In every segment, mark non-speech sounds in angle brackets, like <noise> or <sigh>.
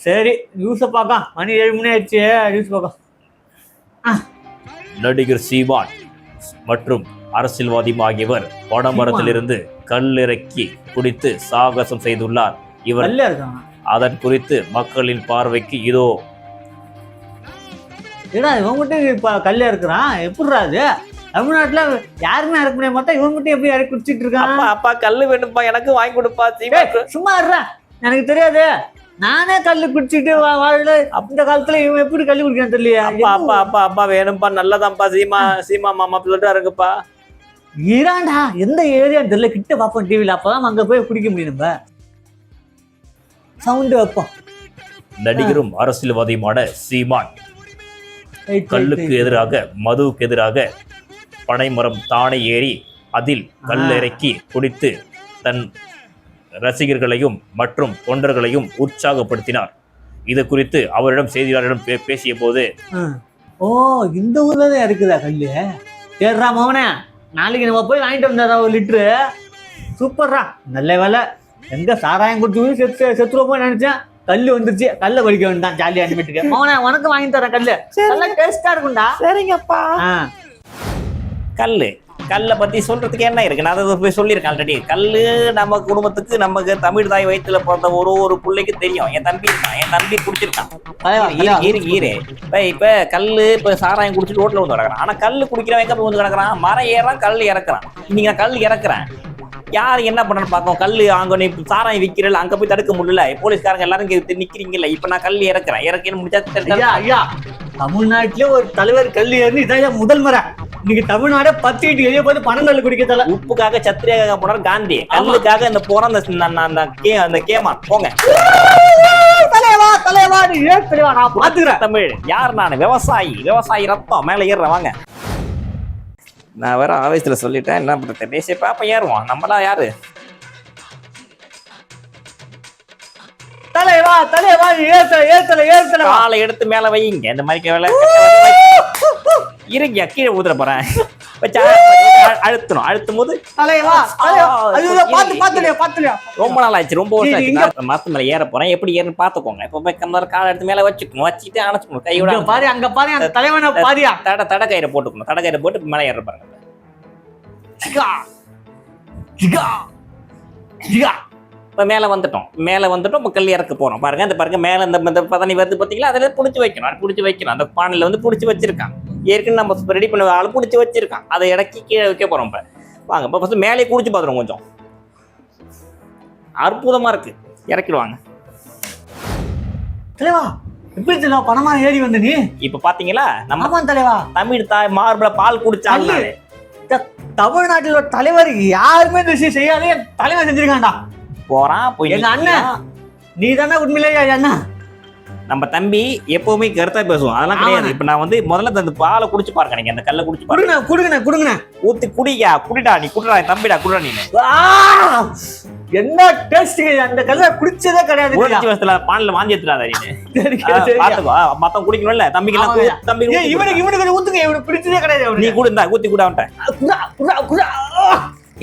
சரி நியூஸை பார்க்கலாம். மணி ஏழு மணி ஆயிடுச்சு. நியூஸ் பார்க்கலாம். ஆ. நடிகர் சீமான் மற்றும் அரசியல்வாதி ஆகியவர் பனைமரத்திலிருந்து கல்லிறக்கி குடித்து சாகசம் செய்துள்ளார். இவர் அதன் குறித்து மக்களின் பார்வைக்கு இதோ. ஏடா இவன் மட்டும் இப்போ கல்ல இருக்கிறான் எப்படிடா அது? தமிழ்நாட்டுல யாருமே இறக்க முடியாது பார்த்தா இவன் மட்டும் எப்படி இறக்கி குடிச்சிட்டு இருக்கான்? அப்பா அப்பா கல்லு வேணும்பா எனக்கு வாங்கி கொடுப்பா சும்மா இருடா. எனக்கு தெரியாது. நானே கல்லு குடிச்சிட்டு வா- வாழல இந்த காலத்துல இவன் எப்படி கல்லு குடிக்கிறான் தெரியலையா? அப்பா அப்பா அப்பா அப்பா வேணும்பா நல்லதான்ப்பா சீமா சீமா மாமா சொல்லிட்டாருங்கப்பா இராண்டா எந்த ஏரியான்னு தெரியல. கிட்ட பார்ப்போம் டிவில அப்பதான் அங்க போய் குடிக்க முடியும் நம்ம. சவுண்டு வைப்போம். நடிகரும் அரசியல்வாதியுமான சீமான். கல்லுக்கு. எதிராக மதுவுக்கு எதிராக பனைமரம் தானே ஏறி அதில் கல்லிறக்கி குடித்து தன் ரசிகர்களையும் மற்றும் தொண்டர்களையும் உற்சாகப்படுத்தினார். இது குறித்து அவரிடம் செய்தியாளரிடம் பே- பேசிய போது. ஓ இந்த ஊர்ல தான் இருக்குதா கல்லு? சரிடா மோகனே நாளைக்கு நம்ம போய் வாங்கிட்டு வந்தாரா ஒரு லிட்டரு சூப்பர்ரா நல்ல வேலை. எங்க சாராயம் குடிச்சு போய் செத்து செத்துருவோம் போய் நினைச்சேன். கல்லு வந்துருச்சு. கல்ல குடிக்க வேண்டாம் ஜாலியா அனுப்பிட்டு மோகனே உனக்கு வாங்கி தரேன் கல்லு. நல்லா டேஸ்டா இருக்கும்டா. சரிங்கப்பா. ஆ. கல்லு கல்லை பத்தி சொல்றதுக்கு என்ன இருக்கு? நான் அதை போய் சொல்லியிருக்கேன் ஆல்ரெடி கல்லு நம்ம குடும்பத்துக்கு நமக்கு தமிழ் தாய் வயிற்றுல பிறந்த ஒரு ஒரு பிள்ளைக்கு தெரியும். என் தம்பி இருக்கான் என் தம்பி குடிச்சிருக்கான். இரு இப்ப இப்ப கல்லு இப்ப சாராயம் குடிச்சிட்டு ரோட்ல வந்து கிடக்குறான். ஆனா கல்லு குடிக்கிறவன் எங்க வந்து கிடக்குறான்? மரம் ஏறான் கல் இறக்குறான். இன்னைக்கு நான் கல் இறக்குறேன். யார் என்ன பண்ணணும் பார்க்கும்? கல்லு அங்க சாராயம் விக்கிறல அங்க போய் தடுக்க முடியல. போலீஸ்காரங்க எல்லாரும் இங்க நிக்கிறீங்கல்ல. இப்ப நான் கல் இறக்குறேன். இறக்கின்னு முடிச்சா தமிழ்நாட்டிலே ஒரு தலைவர் கல்லு ஏறி இதான் முதல் முறை. இன்னைக்கு தமிழ்நாடே பத்து வீட்டு வெளியே போய் பணங்கல் குடிக்க தல உப்புக்காக சத்திரியாக போனார் காந்தி. கல்லுக்காக இந்த போற அந்த கே அந்த கேமா போங்க. தலைவா தலைவா நீ தலைவா நான் பாத்துக்கிறேன் தமிழ். யார் நான்? விவசாயி. விவசாயி ரத்தம். மேல ஏறுறேன். வாங்க. நான் வேற ஆவேசத்துல சொல்லிட்டேன். என்ன பண்றது? பேசி பாப்ப ஏறுவோம் நம்மளா யாரு? தலைவா தலைவா ஏத்தல ஏத்தல ஏத்தல காலை எடுத்து மேல வைங்க. இந்த மாதிரி வேலை இருங்க கீழே ஊத்துற போறேன். <laughs> வச்சா அழுத்தணும். அழுத்தும் போது ரொம்ப நாள் ஆச்சு ரொம்ப வருஷம் மரத்து மேல ஏற போறேன். எப்படி ஏறுன்னு பாத்துக்கோங்க இப்ப போய் கம்மர் காலை எடுத்து மேல வச்சுக்கணும். வச்சுட்டு அணைச்சுக்கணும். கையோட பாரு அங்க பாரு அந்த தலைவனை பாரியா தட தட கயிறை போட்டுக்கணும். தட கயிறை போட்டு மேல ஏற பாருங்க. ஜிகா. ஜிகா. ஜிகா. இப்ப மேல வந்துட்டோம். மேல வந்துட்டோம் இப்ப கல் இறக்க போறோம். பாருங்க இந்த பாருங்க மேல இந்த இந்த பதனி வருது பாத்தீங்களா? அதுல புடிச்சு வைக்கணும். அது புடிச்சு வைக்கணும். அந்த பானையில வந்து புடிச்சு வச்சிருக்கான் ஏற்கனவே நம்ம ரெடி பண்ண ஆளு புடிச்சு வச்சிருக்கான். அதை இறக்கி கீழே வைக்க போறோம் இப்ப. வாங்க இப்ப ஃபர்ஸ்ட் மேலே குடிச்சு பாத்துருவோம் கொஞ்சம். அற்புதமா இருக்கு. இறக்கிடுவாங்க. தலைவா எப்படி தலைவா? பணமா ஏறி வந்த நீ? இப்ப பாத்தீங்களா? நம்ம தலைவா. தமிழ் தாய் மார்பல பால் குடிச்சாங்க. தமிழ்நாட்டில் தலைவர் யாருமே இந்த விஷயம் செய்யாதே தலைவர் செஞ்சிருக்கான்டா. போறான் போய் எங்க அண்ணன். நீ தானே உண்மையிலேயே அண்ணா நம்ம தம்பி எப்பவுமே கருத்தா பேசுவோம் அதெல்லாம் கிடையாது. இப்ப நான் வந்து முதல்ல அந்த பாலை குடிச்சு பாருங்க நீங்க அந்த கல்லை குடிச்சு பாருங்க குடுங்கண்ணா குடுங்கண்ணா ஊத்தி குடியா குடிடா நீ குடிடா தம்பிடா குடிடா நீ! என்ன டேஸ்ட் அந்த கல்ல குடிச்சதே கிடையாது ஊரட்சி வருஷத்துல பானில வாந்தி எடுத்துடாத நீ. பாத்துக்கோ மத்தவங்க குடிக்கணும்ல தம்பிக்கு எல்லாம். தம்பி இவனுக்கு இவனுக்கு ஊத்துங்க இவனுக்கு பிடிச்சதே கிடையாது நீ அவனுக்கு. கூட இந்தா ஊத்தி கூட அவன்ட்ட குடா, குடா, குடா.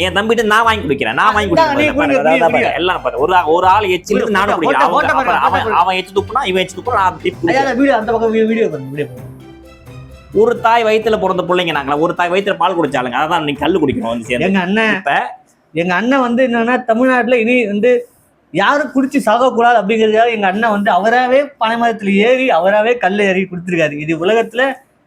என் தம்பிட்டு நான் வாங்கி குடிக்கிறேன். நான் வாங்கி குடிக்கிறேன். எல்லாம் பாரு ஒரு ஒரு ஆள் எச்சில் நானும் குடிக்கிறேன். அவன் அவன் எச்சு துப்புனா இவன் எச்சு துப்புனா நான். அந்த வீடியோ அந்த பக்கம் வீடியோ. ஒரு தாய் வயித்துல பிறந்த பிள்ளைங்க நாங்களா ஒரு தாய் வயித்துல பால் குடிச்சாலுங்க அதான் நீ கல்லு குடிக்கணும் வந்து சேர்ந்து. எங்க அண்ணன் இப்ப எங்க அண்ணன் வந்து என்னன்னா தமிழ்நாட்டுல இனி வந்து யாரும் குடிச்சு சாகக்கூடாது அப்படிங்கிறதுக்காக எங்க அண்ணன் வந்து அவராவே பனைமரத்துல ஏறி அவராவே கல்ல ஏறி கொடுத்துருக்காரு. இது உலகத்துல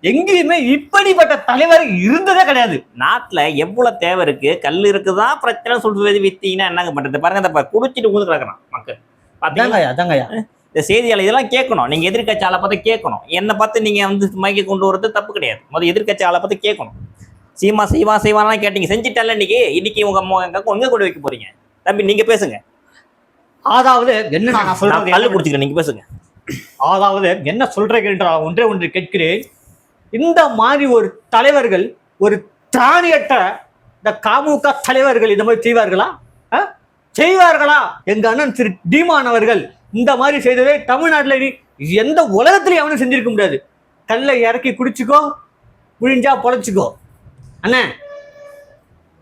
எங்கேயுமே இப்படிப்பட்ட தலைவர் இருந்ததே கிடையாது. நாட்டுல எவ்வளவு தேவை இருக்கு? கல் இருக்குதான் பிரச்சனை சொல்றது வித்தீங்கன்னா என்னங்க பண்றது? பாருங்க இந்த குடிச்சிட்டு ஊந்து கிடக்குறான் மக்கள். அதாங்கய்யா அதாங்கய்யா. இந்த செய்தியாளர் இதெல்லாம் கேட்கணும். நீங்க எதிர்க்கட்சி ஆளை பார்த்து கேட்கணும். என்னை பார்த்து நீங்க வந்து மைக்க கொண்டு வரது தப்பு கிடையாது. முதல் எதிர்க்கட்சி ஆளை பார்த்து கேட்கணும். சீமா செய்வா செய்வான்லாம் கேட்டீங்க. செஞ்சுட்டல இன்னைக்கு இன்னைக்கு உங்க அம்மா எங்க கொண்டு வைக்க போறீங்க? தம்பி நீங்க பேசுங்க. அதாவது என்ன நான் சொல்றது? கல்லு குடிச்சுக்கிறேன். நீங்க பேசுங்க. அதாவது என்ன சொல்றேன் ஒன்றே ஒன்று கேட்கிறேன். இந்த மாதிரி ஒரு தலைவர்கள் ஒரு திராணியற்ற இந்த காமுக தலைவர்கள் இந்த மாதிரி செய்வார்களா? ஆ? செய்வார்களா? எங்க அண்ணன் திரு டீமான் அவர்கள் இந்த மாதிரி செய்ததை தமிழ்நாட்டில் எந்த உலகத்திலையும் அவனும் செஞ்சிருக்க முடியாது. கல்லை இறக்கி குடிச்சுக்கோ முடிஞ்சா பொழைச்சிக்கோ. அண்ணே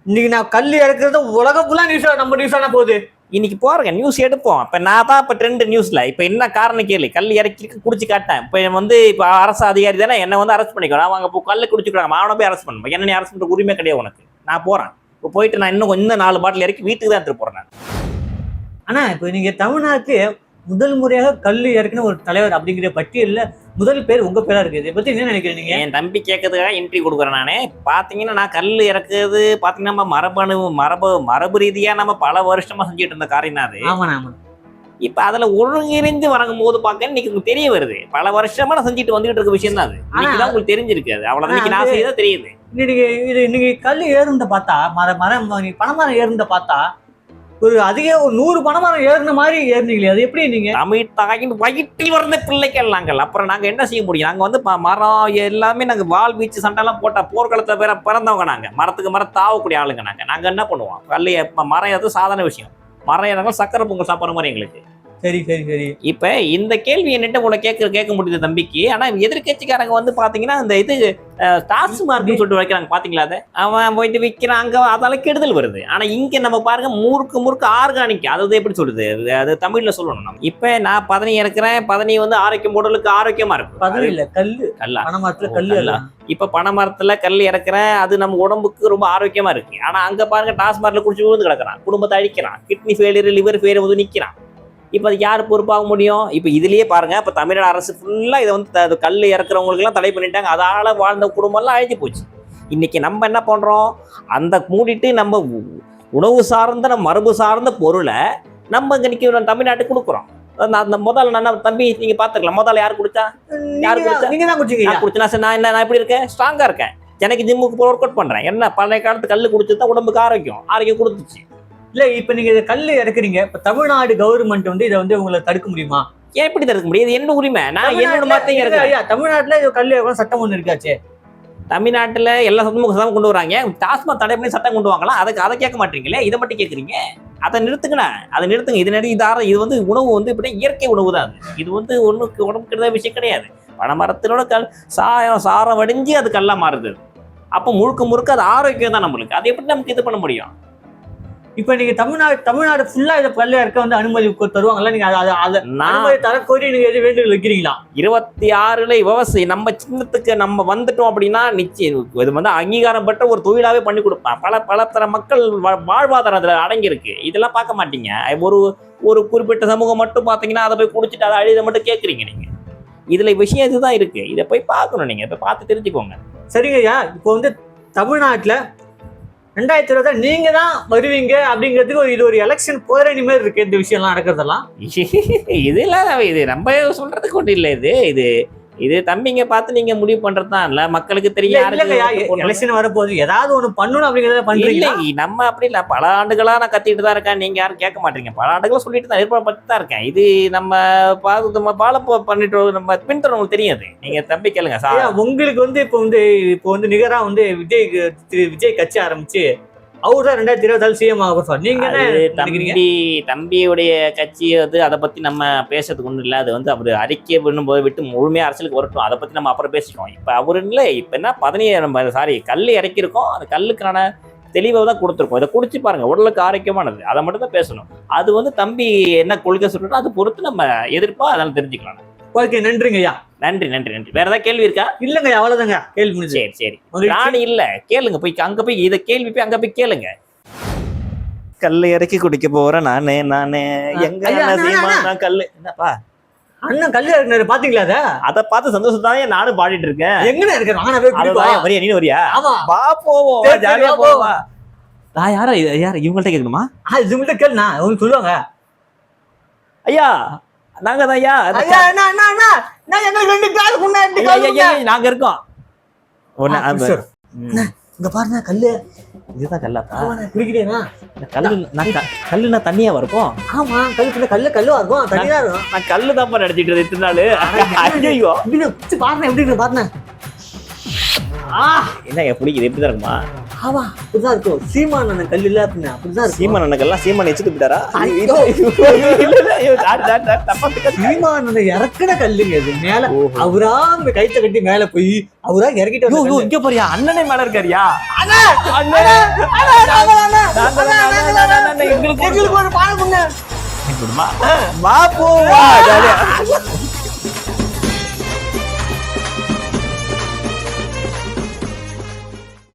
இன்னைக்கு நான் கல் இறக்குறத உலகம் ஃபுல்லாக நியூஸ் நம்ம நியூஸ் ஆனால் போகுது? இன்னைக்கு போறேங்க நியூஸ் எடுப்போம். இப்போ நான் தான் இப்போ ட்ரெண்ட் நியூஸில் இப்போ என்ன காரணம் கேளு. கல் இறக்கி குடிச்சு காட்டேன். இப்போ வந்து இப்போ அரசு அதிகாரி தானே என்னை வந்து அரெஸ்ட் பண்ணிக்கலாம் அவங்க இப்போ கல் குடிச்சுக்கிறாங்க அவனை போய் அரெஸ்ட் பண்ணுவேன் என்ன நீ அரெஸ்ட் பண்ணுற உரிமை கிடையாது உனக்கு. நான் போகிறேன் இப்போ போயிட்டு நான் இன்னும் கொஞ்சம் நாலு பாட்டில் இறக்கி வீட்டுக்கு தான் எடுத்துகிட்டு போகிறேன் ஆனால் இப்போ நீங்கள் தமிழ்நாட்டுக்கு முதல் முறையாக கல் இறக்குன ஒரு தலைவர் அப்படிங்கிற பட்டியல்ல முதல் பேர் உங்க பேரா இருக்கு இதை பத்தி என்ன நினைக்கிறீங்க என் தம்பி கேட்கறதுக்காக என்ட்ரி கொடுக்குறேன் நானே. பாத்தீங்கன்னா நான் கல் இறக்குறது பாத்தீங்கன்னா நம்ம மரபணு மரபு மரபு ரீதியா நம்ம பல வருஷமா செஞ்சுட்டு இருந்த காரியம் அது. ஆமாண்ணா ஆமா இப்ப அதுல ஒருங்கிணைந்து வரங்கும் போது பார்க்க இன்னைக்கு உங்களுக்கு தெரிய வருது. பல வருஷமா நான் செஞ்சுட்டு வந்துகிட்டு இருக்க விஷயம் தான் அது. இன்னைக்கு தான் உங்களுக்கு தெரிஞ்சிருக்கு அது. அவ்வளவு இன்னைக்கு நான் செய்யதா தெரியுது. இன்னைக்கு இது இன்னைக்கு கல் ஏறுந்த பார்த்தா மர மரம் நீ பனைமரம் ஏறுந்த பார்த்தா ஒரு அதிக ஒரு நூறு பணமரம் ஏறுன மாதிரி ஏறுனீங்களே அது எப்படி நீங்க தமிழ் தாயின் வயிற்றில் வந்த பிள்ளைகள் நாங்கள் அப்புறம் நாங்க என்ன செய்ய முடியும்? நாங்க வந்து மரம் எல்லாமே நாங்க வால் வீச்சு சண்டைலாம் போட்ட போர்க்களத்துல பேர பிறந்தவங்க நாங்க. மரத்துக்கு மரம் தாவக்கூடிய ஆளுங்க நாங்க. நாங்க என்ன பண்ணுவோம்? கல்லைய மரம் எதுவும் சாதாரண விஷயம். மரம் ஏறாங்க சக்கரை பொங்கல் சாப்பிட்ற மாதிரி எங்களுக்கு. சரி சரி சரி. இப்ப இந்த கேள்வி என்னட்ட உங்களை கேட்க கேட்க முடியுது தம்பிக்கு. ஆனா எதிர்க்கட்சிக்காரங்க வந்து பாத்தீங்கன்னா இந்த இது டாஸ்மார்க்னு சொல்லிட்டு வைக்கிறாங்க. பாத்தீங்களா அதை? அவன் போயிட்டு விற்கிறான் அங்க அதால கெடுதல் வருது. ஆனா இங்க நம்ம பாருங்க முறுக்கு முறுக்கு ஆர்கானிக். அது எப்படி சொல்லுது? அது- தமிழ்ல சொல்லணும் நம்ம. இப்ப நான் பதனி இறக்குறேன். பதனி வந்து ஆரோக்கியம் உடலுக்கு ஆரோக்கியமா இருக்கும். பதவி இல்ல கல்லு. கல்லா. பனைமரத்துல ஓ, கல்லு. எல்லாம். இப்ப பனை மரத்துல கல் இறக்குறேன். அது நம்ம உடம்புக்கு ரொம்ப ஆரோக்கியமா இருக்கு. ஆனா அங்க பாருங்க டாஸ்மார்க்ல குடிச்சு விழுந்து கிடக்குறான். குடும்பத்தை அழிக்கிறான். கிட்னி ஃபெயிலியர் லிவர் ஃபெயிலியர் வந்து நிக்கிறான். இப்ப அது யார் பொறுப்பாக முடியும்? இப்ப இதுலயே பாருங்க இப்ப தமிழ்நாடு அரசு ஃபுல்லா இதை வந்து த- கல் இறக்குறவங்களுக்கு எல்லாம் தடை பண்ணிட்டாங்க. அதால வாழ்ந்த குடும்பம் எல்லாம் அழிஞ்சு போச்சு. இன்னைக்கு நம்ம என்ன பண்றோம்? அந்த மூடிட்டு நம்ம உணவு சார்ந்த நம்ம மரபு சார்ந்த பொருளை நம்ம இங்க நிக்க தமிழ்நாட்டுக்கு கொடுக்குறோம். அந்த- முதல்ல நான் தம்பி நீங்க பாத்துக்கலாம். முதல்ல யார் குடிச்சா? யாரு குடிச்சா? நீங்க தான் குடிச்சீங்க நான் நான் என்ன நான் எப்படி இருக்கேன்? ஸ்ட்ராங்கா இருக்கேன். எனக்கு ஜிம்முக்கு போய் ஒர்க் அவுட் பண்றேன். என்ன பழைய காலத்து கல் குடிச்சு தான் உடம்புக்கு ஆரோக்கியம். ஆரோக்கியம் கொடுத்துச்சு. இல்ல இப்ப நீங்க இதை கல்லு இறக்குறீங்க இப்ப தமிழ்நாடு கவர்மெண்ட் வந்து இதை வந்து உங்களை தடுக்க முடியுமா? ஏன் எப்படி தடுக்க முடியும்? இது என்ன உரிமை? நான் என்னோட இறக்குறேன் ஐயா, தமிழ்நாட்டுல இது கல்லு இறக்கணும் சட்டம் ஒண்ணு இருக்காச்சே. தமிழ்நாட்டுல எல்லா சட்டமும் சட்டம் கொண்டு வராங்க. டாஸ்மாக் தடை பண்ணி சட்டம் கொண்டு வாங்கலாம். அதை அதை கேட்க மாட்டீங்களே? இதை மட்டும் கேட்குறீங்க? அதை நிறுத்துங்கண்ணா. அதை நிறுத்துங்க. இது நடி இது ஆர- இது வந்து உணவு வந்து இப்படி இயற்கை உணவு தான். இது வந்து ஒண்ணுக்கு உடம்புக்கு கெடுத விஷயம் கிடையாது. பனைமரத்தினோட கல் சாயம் சாரம் வடிஞ்சு அது கல்லா மாறுது. அப்போ முழுக்க முழுக்க அது ஆரோக்கியம் தான் நம்மளுக்கு. அது எப்படி நமக்கு இது பண்ண முடியும்? இப்ப நீங்க தமிழ்நாடு தமிழ்நாடு ஃபுல்லா இதை கல்லு இறக்க வந்து அனுமதி தருவாங்கல்ல? நீங்க அதை- அதை அனுமதி தர கோரி நீங்க எது வேண்டுதல் வைக்கிறீங்களா? இருபத்தி ஆறுல விவசாயம் நம்ம சின்னத்துக்கு நம்ம வந்துட்டோம் அப்படின்னா நிச்சயம் இது வந்து அங்கீகாரம் பெற்ற ஒரு தொழிலாவே பண்ணி கொடுப்பான் பல பல தர மக்கள் வாழ்வாதாரம் அதுல அடங்கியிருக்கு. இதெல்லாம் பார்க்க மாட்டீங்க. ஒரு ஒரு குறிப்பிட்ட சமூகம் மட்டும் பார்த்தீங்கன்னா அதை போய் குடிச்சிட்டு அதை அழித மட்டும் கேட்குறீங்க நீங்க. இதுல விஷயம் இதுதான் இருக்கு. இதை போய் பார்க்கணும் நீங்க. இதை பார்த்து தெரிஞ்சுக்கோங்க. சரிங்க ஐயா இப்போ வந்து தமிழ்நாட்டுல ரெண்டாயிரத்தி இருபத்தி நீங்க தான் வருவீங்க அப்படிங்கிறதுக்கு ஒரு இது ஒரு எலெக்ஷன் போராடி மாதிரி இருக்கு இந்த விஷயம்லாம் நடக்கிறதெல்லாம். <laughs> இதெல்லாம் இது நம்ம சொல்றதுக்கு ஒன்றும் இல்லை இது இது இது தம்பிங்க பார்த்து நீங்க முடிவு பண்றது தான். இல்ல மக்களுக்கு தெரியும் எலெக்ஷன் வரப்போகுது ஏதாவது ஒண்ணு பண்ணணும் அப்படிங்கறத பண்றீங்களா? இல்லை நம்ம அப்படி இல்லை. பல ஆண்டுகளா நான் கத்திட்டு தான் இருக்கேன். நீங்க யாரும் கேட்க மாட்டீங்க. பல ஆண்டுகளா சொல்லிட்டு தான் எதிர்பார்த்து தான் இருக்கேன். இது நம்ம பார்த்து நம்ம ஃபாலோ பண்ணிட்டு நம்ம பின்தொடர்ந்து தெரியாது. நீங்க தம்பி கேளுங்க உங்களுக்கு வந்து இப்போ வந்து இப்போ வந்து நிகரா வந்து விஜய் விஜய் கட்சி ஆரம்பிச்சு அவர் தான் ரெண்டாயிரத்தி இருபத்தாறு சிஎம் ஆக போறார். நீங்க தம்பி தம்பியுடைய கட்சி வந்து அதை பத்தி நம்ம பேசுறதுக்கு ஒன்றும் இல்லை. அது வந்து அவர் அறிக்கை பண்ணும்போது விட்டு முழுமையா அரசியலுக்கு வரட்டும். அதை பத்தி நம்ம அப்புறம் பேசிக்குவோம் இப்ப அவரு இல்லை. இப்ப என்ன? பதினேழு நம்ம சாரி கல் இறக்கியிருக்கோம். அந்த கல்லுக்கான தெளிவை தான் கொடுத்துருக்கோம். இதை குடிச்சு பாருங்க. உடலுக்கு ஆரோக்கியமானது. அதை மட்டும் தான் பேசணும். அது வந்து தம்பி என்ன கொள்கை சொல்றோம் அதை பொறுத்து நம்ம எதிர்ப்பா அதனால தெரிஞ்சுக்கலாம். ஓகே நன்றிங்க ஐயா நன்றி நன்றி நன்றி. வேற ஏதாவது கேள்வி இருக்கா? இல்லங்க அவ்வளவுதாங்க. கேள்வி முடிஞ்சு. சரி சரி. ராணி இல்ல. கேளுங்க போய் அங்க போய் இதை கேள்வி போய் அங்க போய் கேளுங்க. கல்லை இறக்கி குடிக்க போறேன் நானே நானே. எங்க. நான் கல்லு. என்னப்பா? அண்ணன் கல்லு இறக்குனாரு பாத்தீங்களா அத? அத பார்த்து சந்தோஷம் தான் நானும் பாடிட்டு இருக்கேன். எங்கன்னு இருக்கு? வாங்க போய். வரியா நீ வரியா? ஆமா. வா போவோம். ஜாலியா போவா நான் யாரா யார் இவங்கள்ட்ட கேட்கணுமா? மட்டும் கேளுண்ணா அவங்க சொல்லுவாங்க. ஐயா நாங்க தான் ஐயா ஐயா அண்ணா அண்ணா அண்ணா நான் எங்களுக்கு ரெண்டு கால் குண்டா ரெண்டு ஐயா, கால் நாங்க இருக்கோம். ஒண்ணு, இங்க பாருங்க கல்லு. இதுதான் கல்லாப்பா? குடிக்கிறேனா கல்லு நான் கல்லுனா தண்ணியா இருக்கும் ஆமா கல்லு கல்லு கல்லுவா இருக்கும் தனியா இருக்கும். நான் கல்லு தான் நடிச்சிட்டு இருந்தேன் இத்தனை நாள். ஐயோ இப்படி பாருங்க எப்படி இருக்கு பாருங்க ஆ என்ன பிடிக்குது எப்படி தான் இருக்குமா? ஆமா அப்படிதான் இருக்கும். சீமான் அண்ணன் கல்லு இல்ல அப்படின்னா அப்படிதான் சீமான் அண்ணக்கெல்லாம் சீமான் வச்சுட்டு போயிட்டாரா. சீமான் அண்ணன் இறக்குன கல்லுங்க இது. மேல அவரா இந்த கைத்த கட்டி மேல போய் அவரா இறக்கிட்டு. இங்க பாரியா அண்ணனே மேல இருக்காரியா. எங்களுக்கு ஒரு பானை கொடுங்க.